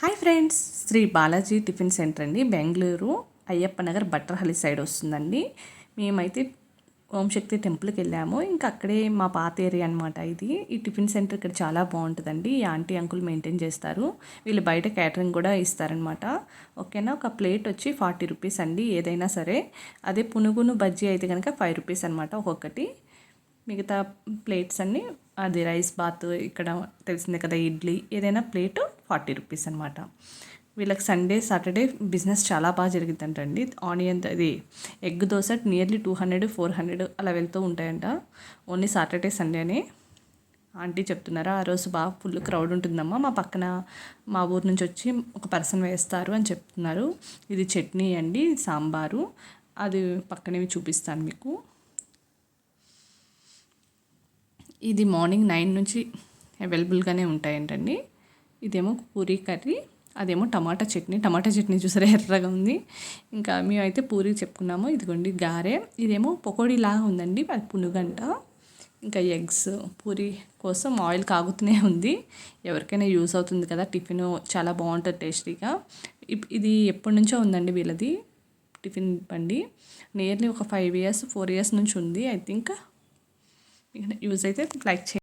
Hi friends Sri Balaji tiffin centre అండి Bengaluru Ayyappa Nagar Battarahalli side వస్తుందండి. మేమైతే ఓంశక్తి టెంపుల్కి వెళ్ళాము. ఇంకా అక్కడే మా పాత ఏరియా అనమాట ఇది. ఈ టిఫిన్ సెంటర్ ఇక్కడ చాలా బాగుంటుందండి. ఈ ఆంటీ అంకుల్ మెయింటైన్ చేస్తారు. వీళ్ళు బయట క్యాటరింగ్ కూడా ఇస్తారనమాట ఓకేనా? ఒక ప్లేట్ వచ్చి ఫార్టీ రూపీస్ అండి ఏదైనా సరే. అదే పునుగును బజ్జీ అయితే కనుక ఫైవ్ రూపీస్ అనమాట ఒక్కొక్కటి. మిగతా ప్లేట్స్ అన్నీ అది రైస్ బాత్ ఇక్కడ తెలిసిందే కదా ఇడ్లీ ఏదైనా ప్లేటు ఫార్టీ రూపీస్ అనమాట వీళ్ళకి సండే సాటర్డే బిజినెస్ చాలా బాగా జరిగిందంటండి ఆనియన్ అది egg dosa nearly two hundred four hundred అలా వెళ్తూ ఉంటాయంట. Only Saturday సండేనే. ఆంటీ చెప్తున్నారా ఆ రోజు బాగా ఫుల్ క్రౌడ్ ఉంటుందమ్మా మా పక్కన మా ఊరు నుంచి వచ్చి ఒక పర్సన్ వేస్తారు అని చెప్తున్నారు. ఇది చట్నీ అండి సాంబారు. అది పక్కనేవి చూపిస్తాను మీకు. ఇది మార్నింగ్ నైన్ నుంచి అవైలబుల్గానే ఉంటాయంటండి. ఇదేమో పూరీ కర్రీ అదేమో టమాటా చట్నీ. టమాటా చట్నీ చూసారా ఎర్రగా ఉంది. ఇంకా మేము అయితే పూరి చెప్పుకున్నాము. ఇదిగోండి గారె. ఇదేమో పకోడీ లాగా ఉందండి అది పునుగంట. ఇంకా ఎగ్స్ పూరి కోసం ఆయిల్ కాగుతూనే ఉంది. ఎవరికైనా యూస్ అవుతుంది కదా టిఫిన్ చాలా బాగుంటుంది టేస్టీగా. ఇది ఎప్పటి నుంచో ఉందండి వీళ్ళది టిఫిన్ బండి. నియర్లీ ఒక ఫైవ్ ఇయర్స్ ఫోర్ ఇయర్స్ నుంచి ఉంది. I think. యూజ్ అయితే లైక్ చేయండి.